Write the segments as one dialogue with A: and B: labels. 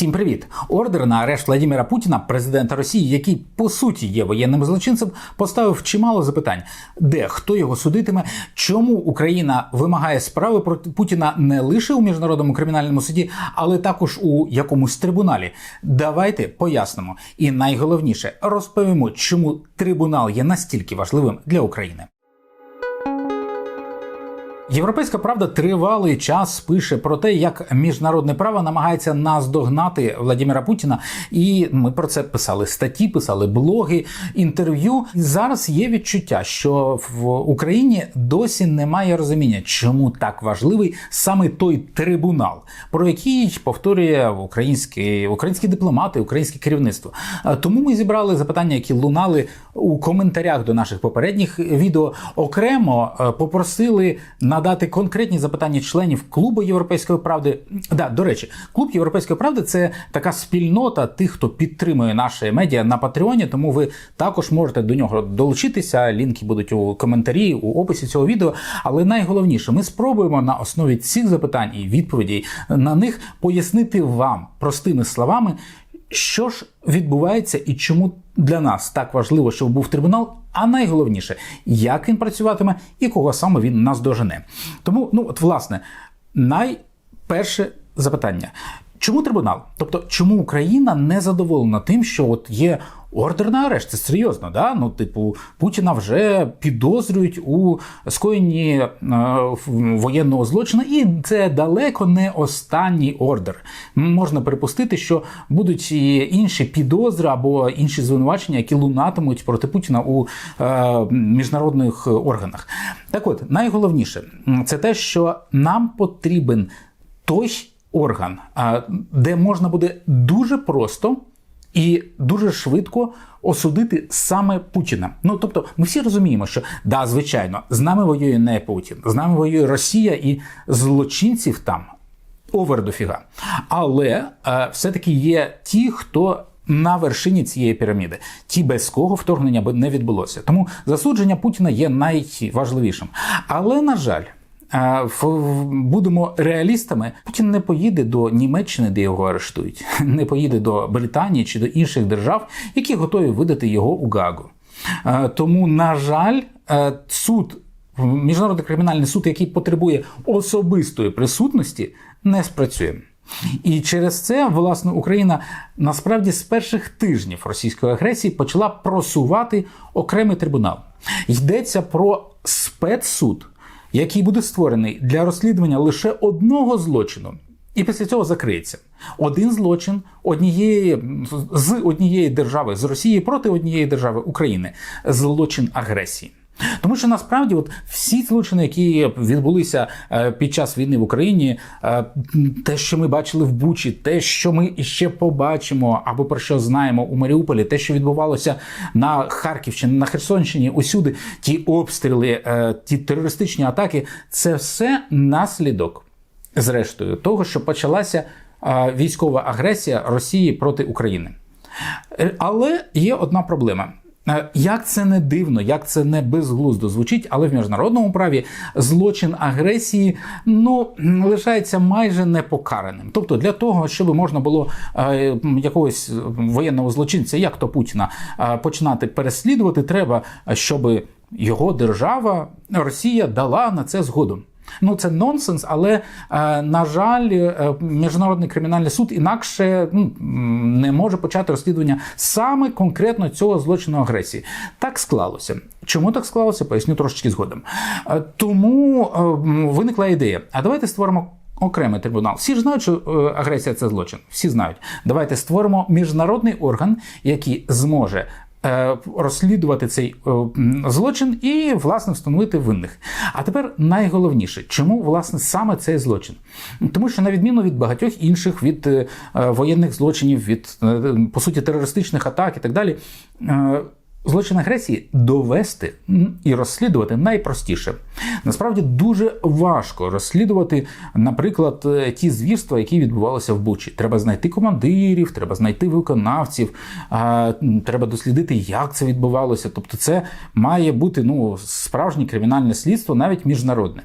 A: Всім привіт! Ордер на арешт Владимира Путіна, президента Росії, який по суті є воєнним злочинцем, поставив чимало запитань: де хто його судитиме, чому Україна вимагає справи проти Путіна не лише у міжнародному кримінальному суді, але також у якомусь трибуналі. Давайте пояснимо. І найголовніше розповімо, чому трибунал є настільки важливим для України. Європейська правда тривалий час пише про те, як міжнародне право намагається наздогнати Владимира Путіна, і ми про це писали статті, писали блоги, інтерв'ю. Зараз є відчуття, що в Україні досі немає розуміння, чому так важливий саме той трибунал, про який повторює українські українські дипломати, українське керівництво. Тому ми зібрали запитання, які лунали у коментарях до наших попередніх відео. Окремо е, попросили надати конкретні запитання членів клубу Європейської правди. Да, до речі, клуб Європейської правди це така спільнота тих, хто підтримує наше медіа на Патреоні. Тому ви також можете до нього долучитися. Лінки будуть у коментарі у описі цього відео. Але найголовніше, ми спробуємо на основі цих запитань і відповідей на них пояснити вам простими словами. Що ж відбувається і чому для нас так важливо, щоб був трибунал? А найголовніше, як він працюватиме і кого саме він нас дожене. Тому, ну от власне, найперше запитання. Чому трибунал? Тобто, чому Україна не задоволена тим, що от є ордер на арешт? Це серйозно, да? Ну, типу, Путіна вже підозрюють у скоєнні е, воєнного злочину, і це далеко не останній ордер. Можна припустити, що будуть і інші підозри або інші звинувачення, які лунатимуть проти Путіна у е, міжнародних органах. Так от, найголовніше, це те, що нам потрібен той орган, де можна буде дуже просто і дуже швидко осудити саме Путіна. Ну тобто, ми всі розуміємо, що да, звичайно, з нами воює не Путін, з нами воює Росія і злочинців там овер дофіга. Але е, все-таки є ті, хто. На вершині цієї піраміди, ті, без кого вторгнення би не відбулося. Тому засудження Путіна є найважливішим. Але на жаль, будемо реалістами, Путін не поїде до Німеччини, де його арештують, не поїде до Британії чи до інших держав, які готові видати його у Гагу. Тому, на жаль, суд, міжнародний кримінальний суд, який потребує особистої присутності, не спрацює. І через це власне Україна насправді з перших тижнів російської агресії почала просувати окремий трибунал. Йдеться про спецсуд який буде створений для розслідування лише одного злочину, і після цього закриється один злочин однієї з однієї держави з Росії проти однієї держави України злочин агресії. Тому що насправді, от всі злочини, які відбулися е, під час війни в Україні, е, те, що ми бачили в Бучі, те, що ми іще побачимо, або про що знаємо у Маріуполі, те, що відбувалося на Харківщині, на Херсонщині, усюди, ті обстріли, е, ті терористичні атаки, це все наслідок, зрештою, того, що почалася військова агресія Росії проти України. Але є одна проблема. Е, як це не дивно, як це не безглуздо звучить, але в міжнародному праві злочин агресії ну лишається майже непокараним. Тобто, для того, щоб можна було е, якогось воєнного злочинця, як то Путіна, е, починати переслідувати, треба, щоб його держава Росія дала на це згоду. Ну це нонсенс, але е, на жаль, е, міжнародний кримінальний суд інакше ну, не може почати розслідування саме конкретно цього злочину агресії. Так склалося. Чому так склалося? Поясню трошечки згодом. Е, тому виникла ідея. А давайте створимо. Окремий трибунал. Всі ж знають, що агресія це злочин. Всі знають. Давайте створимо міжнародний орган, який зможе розслідувати цей е, злочин і, власне, встановити винних. А тепер найголовніше, чому власне саме цей злочин? Тому що, на відміну від багатьох інших від е, воєнних злочинів, від по суті терористичних атак і так далі. Злочин агресії довести і розслідувати найпростіше. Насправді дуже важко розслідувати, наприклад, е, ті звірства, які відбувалися в Бучі. Треба знайти командирів, треба знайти виконавців, треба дослідити, як це відбувалося. Тобто, це має бути ну, справжнє кримінальне слідство, навіть міжнародне.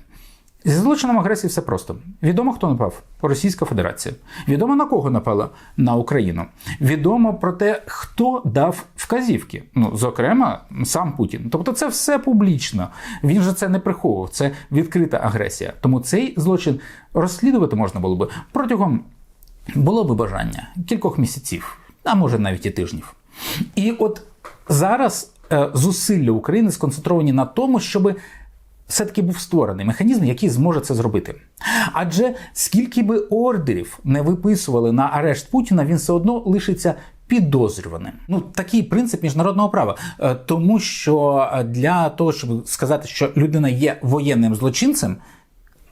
A: Зі злочином агресії все просто. Відомо, хто напав? Російська Федерація. Відомо на кого напала? На Україну. Відомо про те, хто дав вказівки. Ну, зокрема, сам Путін. Тобто, це все публічно. Він же це не приховував. Це відкрита агресія. Тому цей злочин розслідувати можна було би протягом було би бажання кількох місяців, а може навіть і тижнів. І от зараз е, зусилля України сконцентровані на тому, щоб все-таки був створений механізм, який зможе це зробити. Адже скільки би ордерів не виписували на арешт Путіна, він все одно лишиться. Підозрюваним. Ну такий принцип міжнародного права, Е, тому що е, для того, щоб сказати, що людина є воєнним злочинцем,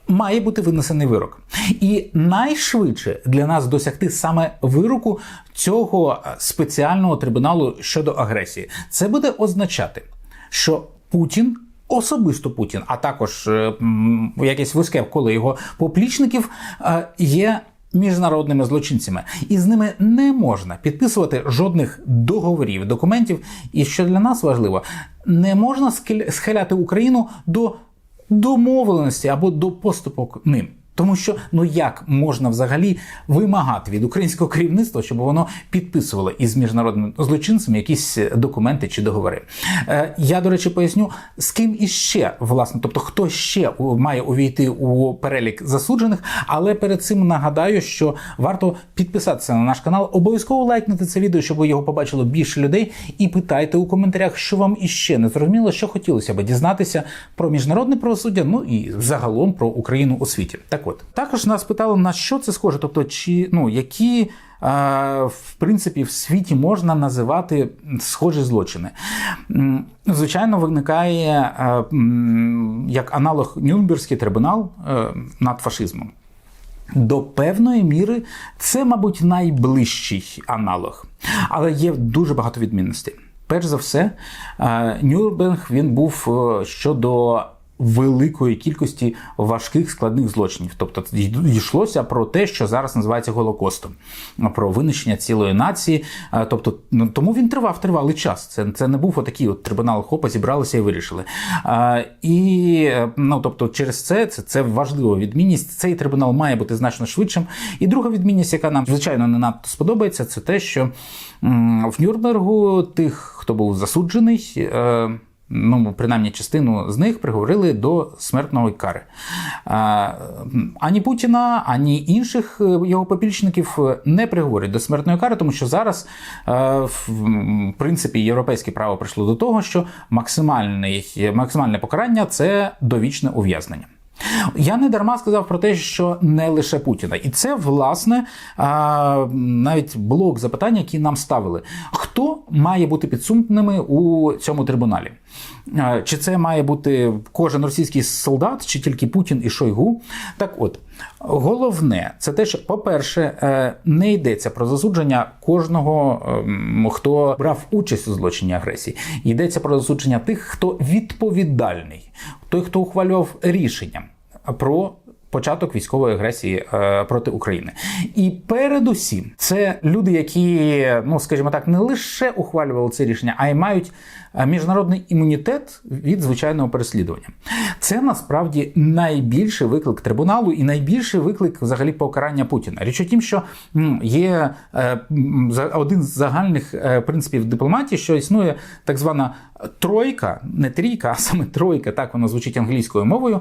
A: має бути винесений вирок. І найшвидше для нас досягти саме вироку цього е, спеціального трибуналу щодо агресії. Це буде означати, що Путін. Особисто Путін, а також е, м, якесь вузьке коло його поплічників е, є міжнародними злочинцями, і з ними не можна підписувати жодних договорів, документів. І що для нас важливо, не можна схиляти Україну до домовленості або до поступок ним. Тому що ну як можна взагалі вимагати від українського керівництва, щоб воно підписувало із міжнародними злочинцями якісь документи чи договори? Е, я до речі поясню, з ким іще власне, тобто хто ще має увійти у перелік засуджених. Але перед цим нагадаю, що варто підписатися на наш канал, обов'язково лайкнути це відео, щоб його побачило більше людей. І питайте у коментарях, що вам іще не зрозуміло, що хотілося би дізнатися про міжнародне правосуддя, ну і загалом про Україну у світі. Так от також нас питали, на що це схоже, тобто, чи ну які. В принципі, в світі можна називати схожі злочини. Звичайно, виникає е, як аналог Нюрнберзький трибунал е, над фашизмом. До певної міри це, мабуть, найближчий аналог, але є дуже багато відмінностей. Перш за все, е, Нюрнберг він був щодо великої кількості важких складних злочинів. Тобто йшлося про те, що зараз називається Голокостом, про винищення цілої нації. Е, Тобто, ну, тому він тривав тривалий час. Це, це не був отакий от трибунал хопа, зібралися і вирішили. Е, І е, ну, тобто, через це, це це важлива відмінність. Цей трибунал має бути значно швидшим. І друга відмінність, яка нам звичайно не надто сподобається, це те, що в Нюрнбергу тих, хто був засуджений. Ну, принаймні, частину з них приговорили до смертної кари. Ані Путіна, ані інших е, його попільчників не приговорять до смертної кари, тому що зараз, е, в принципі, європейське право прийшло до того, що максимальне покарання це довічне ув'язнення. Я не дарма сказав про те, що не лише Путіна, і це власне навіть блок запитань, які нам ставили: хто має бути підсудними у цьому трибуналі? Чи це має бути кожен російський солдат, чи тільки Путін і Шойгу? Так, от головне, це те, що, по-перше, е, не йдеться про засудження кожного, ем, хто брав участь у злочині агресії. Йдеться про засудження тих, хто відповідальний, той, хто ухвалював рішення про початок військової агресії е, проти України. І передусім, це люди, які, ну скажімо так, не лише ухвалювали це рішення, а й мають е, міжнародний імунітет від звичайного переслідування. Це насправді найбільший виклик трибуналу і найбільший виклик взагалі покарання Путіна. Річ у тім, що є е, один з загальних принципів дипломатії, що існує так звана тройка, не трійка, а саме тройка, так воно звучить англійською мовою.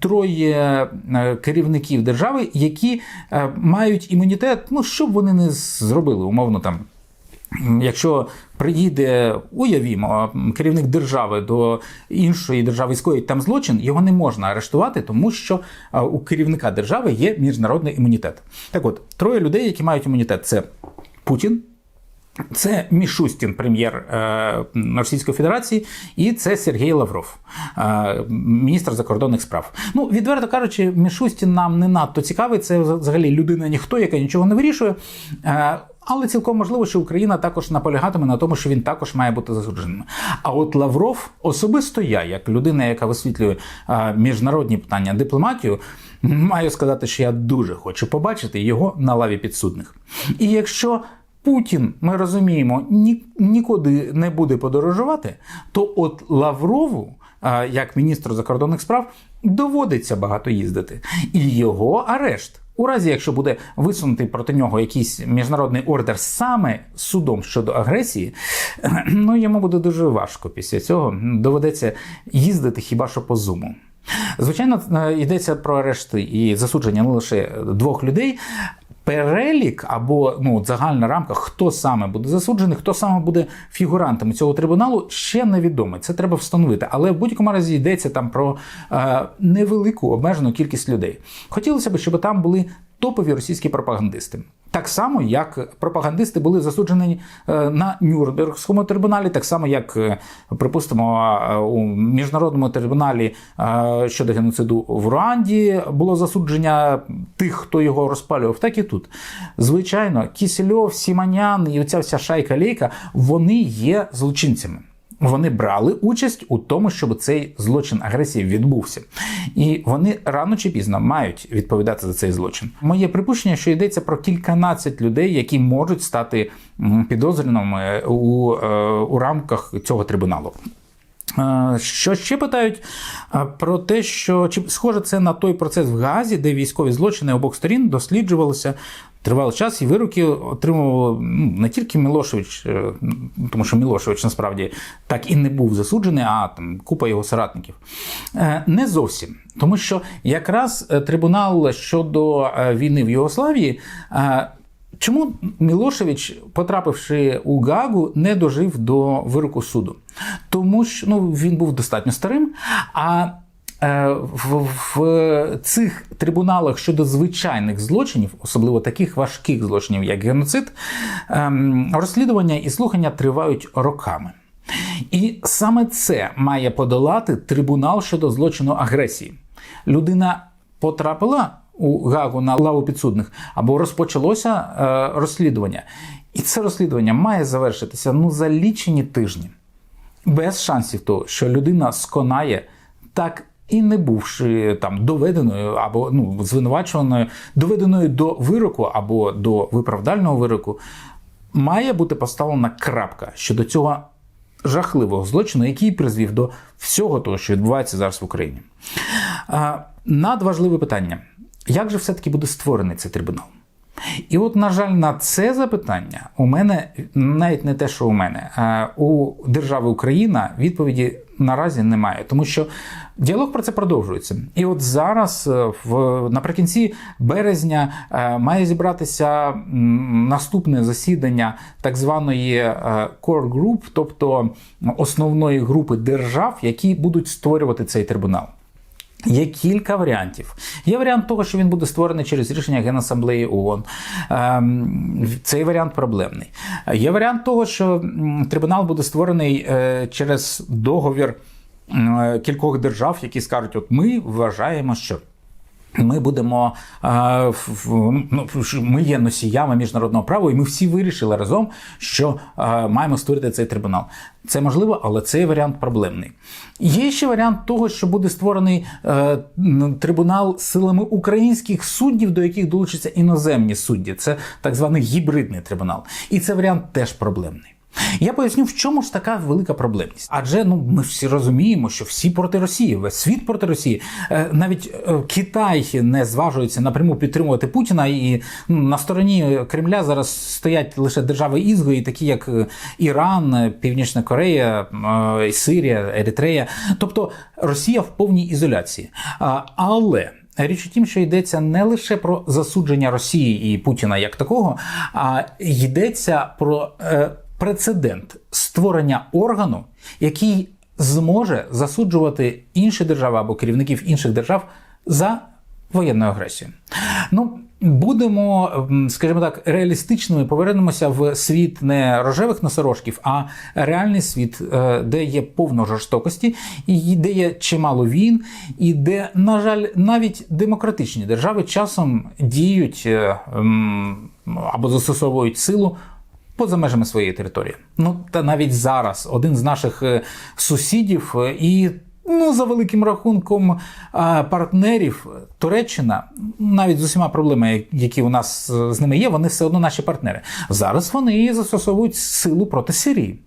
A: Троє е, керівників держави, які е, мають імунітет, ну що б вони не зробили, умовно там. Якщо приїде, уявімо, керівник держави до іншої держави скоїть там злочин, його не можна арештувати, тому що е, у керівника держави є міжнародний імунітет. Так от, троє людей, які мають імунітет, це Путін. Це Мішустін, прем'єр е, Російської Федерації, і це Сергій Лавров, е, міністр закордонних справ. Ну, відверто кажучи, Мішустін нам не надто цікавий. Це взагалі людина ніхто, яка нічого не вирішує. Е, але цілком можливо, що Україна також наполягатиме на тому, що він також має бути засудженим. А от Лавров, особисто я, як людина, яка висвітлює міжнародні питання дипломатію, маю сказати, що я дуже хочу побачити його на лаві підсудних. І якщо Путін, ми розуміємо, ні, нікуди не буде подорожувати, то от Лаврову, як міністр закордонних справ, доводиться багато їздити, і його арешт. У разі, якщо буде висунутий проти нього якийсь міжнародний ордер саме судом щодо агресії, ну йому буде дуже важко після цього. Доведеться їздити хіба що по зуму. Звичайно, е, йдеться про арешти і засудження не лише двох людей. Перелік або ну загальна рамка, хто саме буде засуджений, хто саме буде фігурантами цього трибуналу, ще невідомо. Це треба встановити. Але в будь-якому разі йдеться там про е, невелику обмежену кількість людей. Хотілося б, щоб там були топові російські пропагандисти. Так само, як пропагандисти були засуджені е, на Нюрнбергському трибуналі, так само, як, е, припустимо, е, у міжнародному трибуналі щодо геноциду в Руанді було засудження тих, хто його розпалював, так і тут. Звичайно, Кісельов, Сіманян і оця вся шайка лейка вони є злочинцями. Вони брали участь у тому, щоб цей злочин агресії відбувся, і вони рано чи пізно мають відповідати за цей злочин. Моє припущення, що йдеться про кільканадцять людей, які можуть стати підозрюваними у, е, у рамках цього трибуналу. Е, що ще питають е, про те, що чи схоже це на той процес в Газі, де військові злочини обох сторін досліджувалися тривалий час, і вироки отримував ну, не тільки Мілошевич, е, тому що Мілошевич насправді так і не був засуджений, а там купа його соратників. Не зовсім, тому що якраз трибунал щодо війни в Югославії. Чому Мілошевич, потрапивши у Гагу, не дожив до вироку суду? Тому що ну, він був достатньо старим. А е, в, в цих трибуналах щодо звичайних злочинів, особливо таких важких злочинів, як геноцид, е, розслідування і слухання тривають роками. І саме це має подолати трибунал щодо злочину агресії. Людина потрапила у Гагу на лаву підсудних, або розпочалося е, розслідування. І це розслідування має завершитися ну за лічені тижні, без шансів того, що людина сконає так. І не бувши там доведеною або ну звинувачуваною, доведеною до вироку або до виправдального вироку, має бути поставлена крапка щодо цього жахливого злочину, який призвів до всього того, що відбувається зараз в Україні. Надважливе питання. Як же все-таки буде створений цей трибунал? І от, на жаль, на це запитання у мене навіть не те, що у мене, у держави Україна відповіді наразі немає, тому що діалог про це продовжується. І от зараз, е, в наприкінці березня, е, має зібратися наступне засідання так званої е, Core Group, тобто основної групи держав, які будуть створювати цей трибунал. Є кілька варіантів. Є варіант того, що він буде створений через рішення Генасамблеї ООН. Ем, цей варіант проблемний. Є варіант того, що трибунал буде створений е, через договір е, кількох держав, які скажуть: от ми вважаємо, що. Ми будемо ну, ми є носіями міжнародного права, і ми всі вирішили разом, що маємо створити цей трибунал. Це можливо, але цей варіант проблемний. Є ще варіант того, що буде створений е, трибунал силами українських суддів, до яких долучаться іноземні судді. Це так званий гібридний трибунал. І це варіант теж проблемний. Я поясню, в чому ж така велика проблемність. Адже ну ми всі розуміємо, що всі проти Росії, весь світ проти Росії. Е, навіть е, Китай не зважується напряму підтримувати Путіна, і ну, на стороні Кремля зараз стоять лише держави ізгої, такі як е, Іран, Північна Корея, Сирія, Еритрея. Тобто Росія в повній ізоляції. Але Річ у тім, що йдеться не лише про засудження Росії і Путіна як такого, а йдеться про прецедент створення органу, який зможе засуджувати інші держави або керівників інших держав за воєнну агресію. Ну, будемо, скажімо так, реалістичними. Повернемося в світ не рожевих носорожків, а реальний світ, е, де є повно жорстокості, і де є чимало війн, і де, на жаль, навіть демократичні держави часом діють е, або застосовують силу поза межами своєї території. Ну та навіть зараз один з наших е, сусідів е, і. Ну, за великим рахунком е, партнерів Туреччина, навіть з усіма проблемами, які у нас з ними є, вони все одно наші партнери. Зараз вони застосовують силу проти Сирії.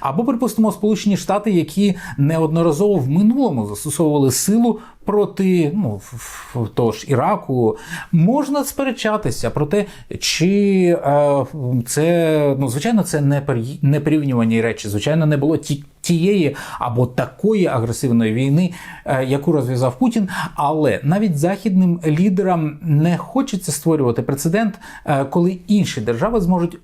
A: Або, припустимо, Сполучені Штати, які неодноразово в минулому застосовували силу проти ну, того ж Іраку, можна сперечатися про те, чи е, це ну, звичайно це не порівнювані речі. Звичайно, не було ті, тієї або такої агресивної війни, е, яку розв'язав Путін. Але навіть західним лідерам не хочеться створювати прецедент, е, коли інші держави зможуть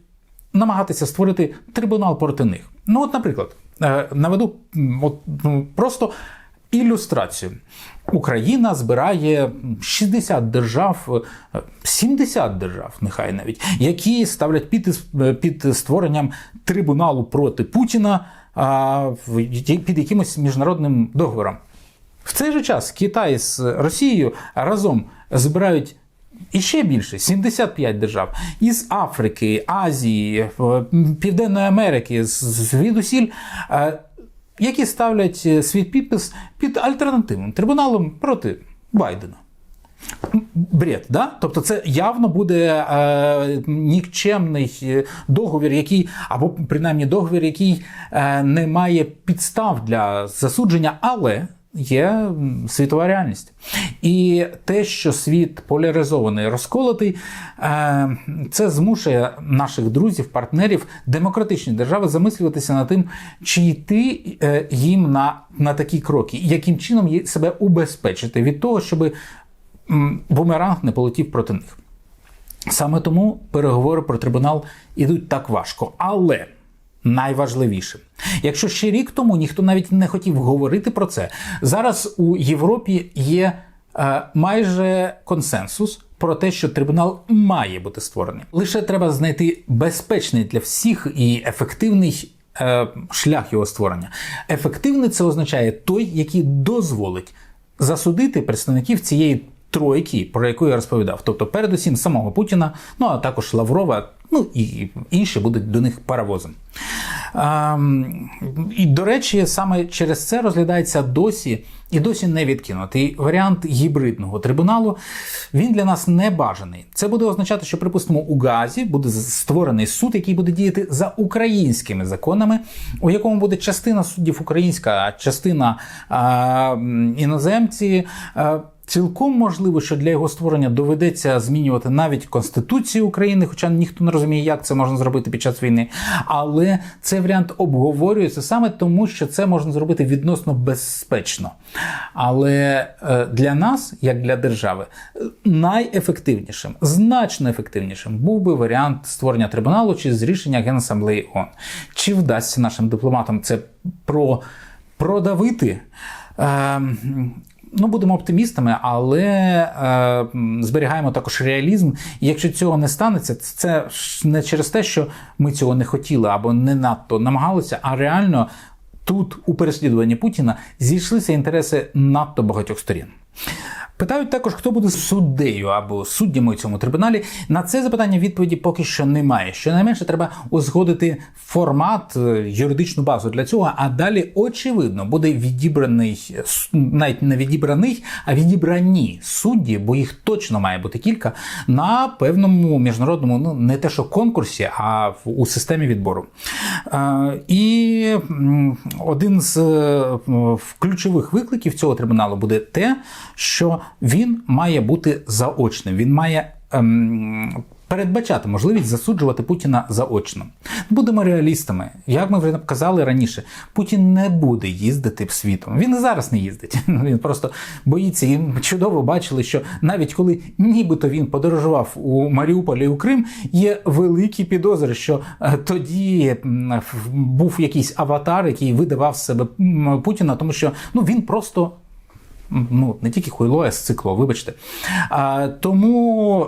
A: намагатися створити трибунал проти них. Ну, от, наприклад, е, наведу от, ну, просто ілюстрацію. Україна збирає 60 держав, 70 держав, нехай навіть, які ставлять під, під створенням трибуналу проти Путіна а, під якимось міжнародним договором. В цей же час Китай з Росією разом збирають і ще більше 75 держав із Африки, Азії, Південної Америки, звідусіль, які ставлять е, свій підпис під альтернативним трибуналом проти Байдена. Бред, да? Тобто це явно буде е, нікчемний е, договір, який, або принаймні договір, який е, не має підстав для засудження, але є світова реальність. І те, що світ поляризований, розколотий, е, це змушує наших друзів, партнерів, демократичні держави замислюватися над тим, чи йти е, їм на, на такі кроки, яким чином себе убезпечити від того, щоб бумеранг не полетів проти них. Саме тому переговори про трибунал ідуть так важко. Але найважливіше. Якщо ще рік тому ніхто навіть не хотів говорити про це, зараз у Європі є е, майже консенсус. Про те, що трибунал має бути створений, лише треба знайти безпечний для всіх і ефективний е, шлях його створення. Ефективний це означає той, який дозволить засудити представників цієї тройки, про яку я розповідав. Тобто, передусім самого Путіна, ну а також Лаврова, ну і інші будуть до них паровозом. А, і, до речі, саме через це розглядається досі і досі не відкинутий варіант гібридного трибуналу. Він для нас не бажаний. Це буде означати, що, припустимо, у Газі буде створений суд, який буде діяти за українськими законами, у якому буде частина суддів українська, частина а, іноземці. А, Цілком можливо, що для його створення доведеться змінювати навіть Конституцію України, хоча ніхто не розуміє, як це можна зробити під час війни. Але цей варіант обговорюється саме тому, що це можна зробити відносно безпечно. Але е, для нас, як для держави, найефективнішим, значно ефективнішим був би варіант створення трибуналу чи з рішення Генасамблеї ООН. Чи вдасться нашим дипломатам це про продавити? Ну, будемо оптимістами, але е, зберігаємо також реалізм. І якщо цього не станеться, це не через те, що ми цього не хотіли або не надто намагалися, а реально тут у переслідуванні Путіна зійшлися інтереси надто багатьох сторін. Питають також, хто буде суддею або суддями у цьому трибуналі. На це запитання відповіді поки що немає. Щонайменше треба узгодити формат, е, юридичну базу для цього. А далі, очевидно, буде відібраний навіть не відібраний, а відібрані судді, бо їх точно має бути кілька на певному міжнародному, ну не те, що конкурсі, а у системі відбору. Е, і один з е, ключових викликів цього трибуналу буде те, що він має бути заочним. Він має ем, передбачати можливість засуджувати Путіна заочно. Будемо реалістами. Як ми вже казали раніше, Путін не буде їздити світом. Він і зараз не їздить. Він просто боїться. І чудово бачили, що навіть коли нібито він подорожував у Маріуполі у Крим, є великі підозри, що е, тоді був якийсь аватар, який видавав себе Путіна, тому що ну він просто ну не тільки хуйло, а з цикло, вибачте. А, Тому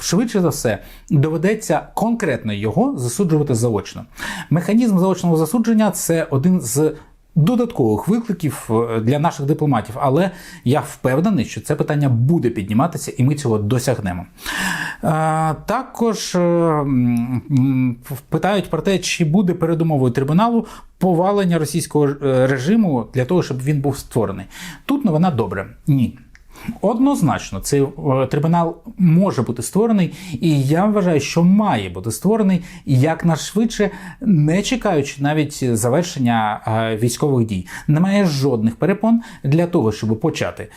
A: швидше за все доведеться конкретно його засуджувати заочно. Механізм заочного засудження це один з додаткових викликів е, для наших дипломатів, але я впевнений, що це питання буде підніматися, і ми цього досягнемо. Е, також е, питають про те, чи буде передумовою трибуналу повалення російського режиму для того, щоб він був створений. Тут новина добре. Ні. Однозначно, цей е, трибунал може бути створений, і я вважаю, що має бути створений якнайшвидше, не чекаючи навіть завершення е, військових дій. Немає жодних перепон для того, щоб почати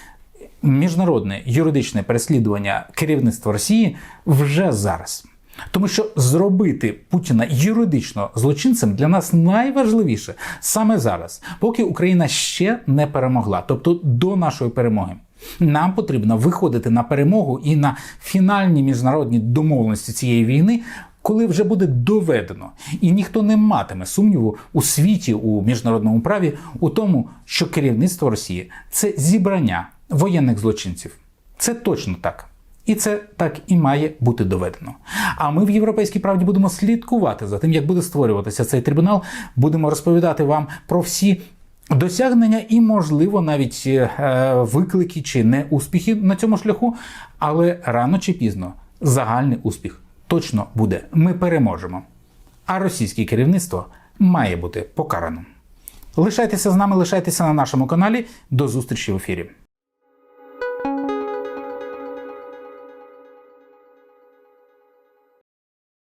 A: міжнародне юридичне переслідування керівництва Росії вже зараз. Тому що зробити Путіна юридично злочинцем для нас найважливіше саме зараз, поки Україна ще не перемогла, тобто до нашої перемоги. Нам потрібно виходити на перемогу і на фінальні міжнародні домовленості цієї війни, коли вже буде доведено, і ніхто не матиме сумніву у світі у міжнародному праві у тому, що керівництво Росії це зібрання воєнних злочинців. Це точно так. І це так і має бути доведено. А ми в європейській правді будемо слідкувати за тим, як буде створюватися цей трибунал. Будемо розповідати вам про всі досягнення і, можливо, навіть е, виклики чи неуспіхи на цьому шляху. Але рано чи пізно загальний успіх точно буде. Ми переможемо. А російське керівництво має бути покарано. Лишайтеся з нами, лишайтеся на нашому каналі. До зустрічі в ефірі.